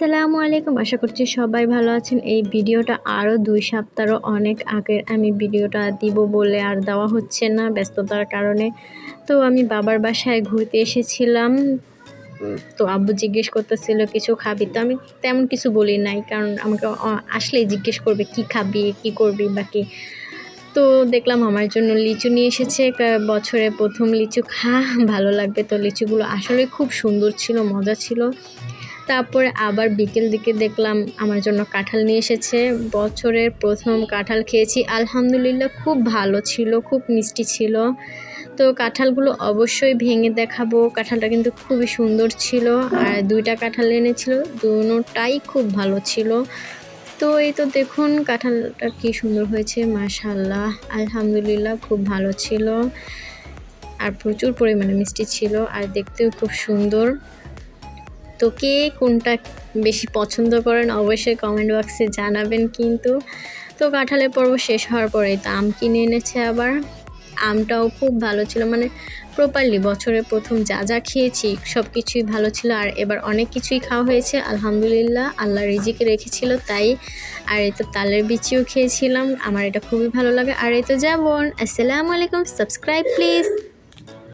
আসসালামু আলাইকুম। আশা করছি সবাই ভালো আছেন। এই ভিডিওটা আরও দুই সপ্তাহ অনেক আগের আমি ভিডিওটা দিব বলে আর দেওয়া হচ্ছে না ব্যস্ততার কারণে। তো আমি বাবার বাসায় ঘুরতে এসেছিলাম। তো আব্বু জিজ্ঞেস করতেছিল, কিছু খাবি? তো আমি তেমন কিছু বলি নাই, কারণ আমাকে আসলেই জিজ্ঞেস করবে, কি খাবি, কি করবি বা কি? তো দেখলাম আমার জন্য লিচু নিয়ে এসেছে। বছরে প্রথম লিচু খা, ভালো লাগবে। তো লিচুগুলো আসলে খুব সুন্দর ছিল, মজা ছিল। তারপরে আবার বিকেল দিকে দেখলাম আমার জন্য কাঁঠাল নিয়ে এসেছে। বছরের প্রথম কাঁঠাল খেয়েছি। আলহামদুলিল্লাহ খুব ভালো ছিল, খুব মিষ্টি ছিল। তো কাঁঠালগুলো অবশ্যই ভেঙে দেখাবো। কাঁঠালটা কিন্তু খুবই সুন্দর ছিল আর দুইটা কাঁঠাল এনেছিল দুটোটাই খুব ভালো ছিল। তো এই তো দেখুন কাঁঠালটা কি সুন্দর হয়েছে মাশাল্লাহ আলহামদুলিল্লাহ খুব ভালো ছিল। আর প্রচুর পরিমাণে মিষ্টি ছিল আর দেখতেও খুব সুন্দর। তো কে কোনটা বেশি পছন্দ করেন অবশ্যই কমেন্ট বক্সে জানাবেন কিন্তু। তো কাঁঠালের পর্ব শেষ হওয়ার পরে তো আম কিনে এনেছে আবার। আমটাও খুব ভালো ছিল মানে প্রপারলি বছরের প্রথম যা যা খেয়েছি সব কিছুই ভালো ছিল আর এবার অনেক কিছুই খাওয়া হয়েছে, আলহামদুলিল্লাহ, আল্লাহ রিজিকে রেখেছিল তাই। আর এই তো তালের বিচিও খেয়েছিলাম, আমার এটা খুবই ভালো লাগে। আর এই তো যেমন আসসালামু আলাইকুম সাবস্ক্রাইব প্লিজ